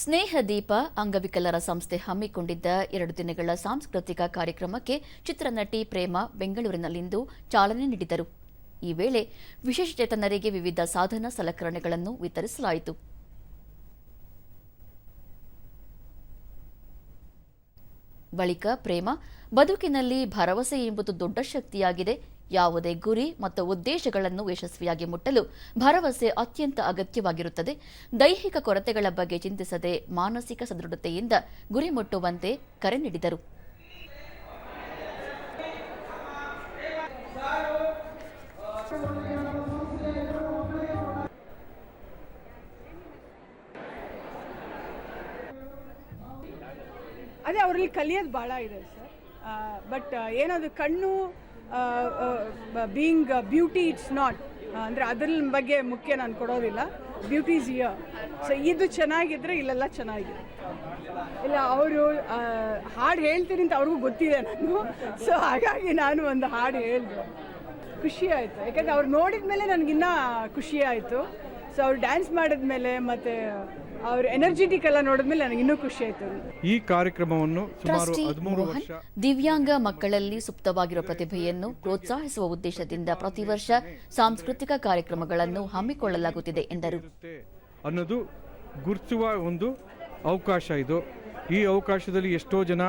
ಸ್ನೇಹ ದೀಪ, ಅಂಗವಿಕಲರ ಸಂಸ್ಥೆ ಹಮ್ಮಿಕೊಂಡಿದ್ದ ಎರಡು ದಿನಗಳ ಸಾಂಸ್ಕೃತಿಕ ಕಾರ್ಯಕ್ರಮಕ್ಕೆ ಚಿತ್ರನಟಿ ಪ್ರೇಮ ಬೆಂಗಳೂರಿನಲ್ಲಿಂದು ಚಾಲನೆ ನೀಡಿದರು. ಈ ವೇಳೆ ವಿಶೇಷಚೇತನರಿಗೆ ವಿವಿಧ ಸಾಧನ ಸಲಕರಣೆಗಳನ್ನು ವಿತರಿಸಲಾಯಿತು. ಬಳಿಕ ಪ್ರೇಮ, ಬದುಕಿನಲ್ಲಿ ಭರವಸೆ ಎಂಬುದು ದೊಡ್ಡ ಶಕ್ತಿಯಾಗಿದೆ. ಯಾವುದೇ ಗುರಿ ಮತ್ತು ಉದ್ದೇಶಗಳನ್ನು ಯಶಸ್ವಿಯಾಗಿ ಮುಟ್ಟಲು ಭರವಸೆ ಅತ್ಯಂತ ಅಗತ್ಯವಾಗಿರುತ್ತದೆ. ದೈಹಿಕ ಕೊರತೆಗಳ ಬಗ್ಗೆ ಚಿಂತಿಸದೆ ಮಾನಸಿಕ ಸದೃಢತೆಯಿಂದ ಗುರಿ ಮುಟ್ಟುವಂತೆ ಕರೆ ನೀಡಿದರು. ಅದೇ ಅವರಲ್ಲಿ ಕಲಿಯೋದು ಭಾಳ ಇದೆ ಸರ್. ಬಟ್ ಏನದು ಕಣ್ಣು ಬೀಯಿಂಗ್ ಬ್ಯೂಟಿ ಇಟ್ಸ್ ನಾಟ್ ಅಂದರೆ ಅದ್ರ ಬಗ್ಗೆ ಮುಖ್ಯ ನಾನು ಕೊಡೋದಿಲ್ಲ. ಬ್ಯೂಟಿ ಇಸ್ ಇಯರ್ ಸೊ ಇದು ಚೆನ್ನಾಗಿದ್ರೆ ಇಲ್ಲೆಲ್ಲ ಚೆನ್ನಾಗಿದೆ. ಇಲ್ಲ, ಅವರು ಹಾಡು ಹೇಳ್ತೀನಿ ಅಂತ ಅವ್ರಿಗೂ ಗೊತ್ತಿದೆ ನಾನು ಸೊ ಹಾಗಾಗಿ ನಾನು ಒಂದು ಹಾಡು ಹೇಳಿದೆ. ಖುಷಿ ಆಯಿತು. ಯಾಕಂದರೆ ಅವ್ರು ನೋಡಿದ ಮೇಲೆ ನನಗಿನ್ನೂ ಖುಷಿ ಆಯಿತು. ಸೊ ಅವ್ರು ಡ್ಯಾನ್ಸ್ ಮಾಡಿದ್ಮೇಲೆ ಮತ್ತೆ ಅವ್ರ ಎನರ್ಜೆಟಿಕ್ ಎಲ್ಲ ನೋಡಿದ್ಮೇಲೆ ನನಗೆ ಇನ್ನೂ ಖುಷಿ ಆಯ್ತು. ಈ ಕಾರ್ಯಕ್ರಮವನ್ನು ಸುಮಾರು ಟ್ರಸ್ಟಿ ಹದಿಮೂರು ಮೋಹನ್ ವರ್ಷ ದಿವ್ಯಾಂಗ ಮಕ್ಕಳಲ್ಲಿ ಸುಪ್ತವಾಗಿರುವ ಪ್ರತಿಭೆಯನ್ನು ಪ್ರೋತ್ಸಾಹಿಸುವ ಉದ್ದೇಶದಿಂದ ಪ್ರತಿ ವರ್ಷ ಸಾಂಸ್ಕೃತಿಕ ಕಾರ್ಯಕ್ರಮಗಳನ್ನು ಹಮ್ಮಿಕೊಳ್ಳಲಾಗುತ್ತಿದೆ ಎಂದರು. ಇರುತ್ತೆ ಅನ್ನೋದು ಗುರುತಿಸುವ ಒಂದು ಅವಕಾಶ ಇದು. ಈ ಅವಕಾಶದಲ್ಲಿ ಎಷ್ಟೋ ಜನ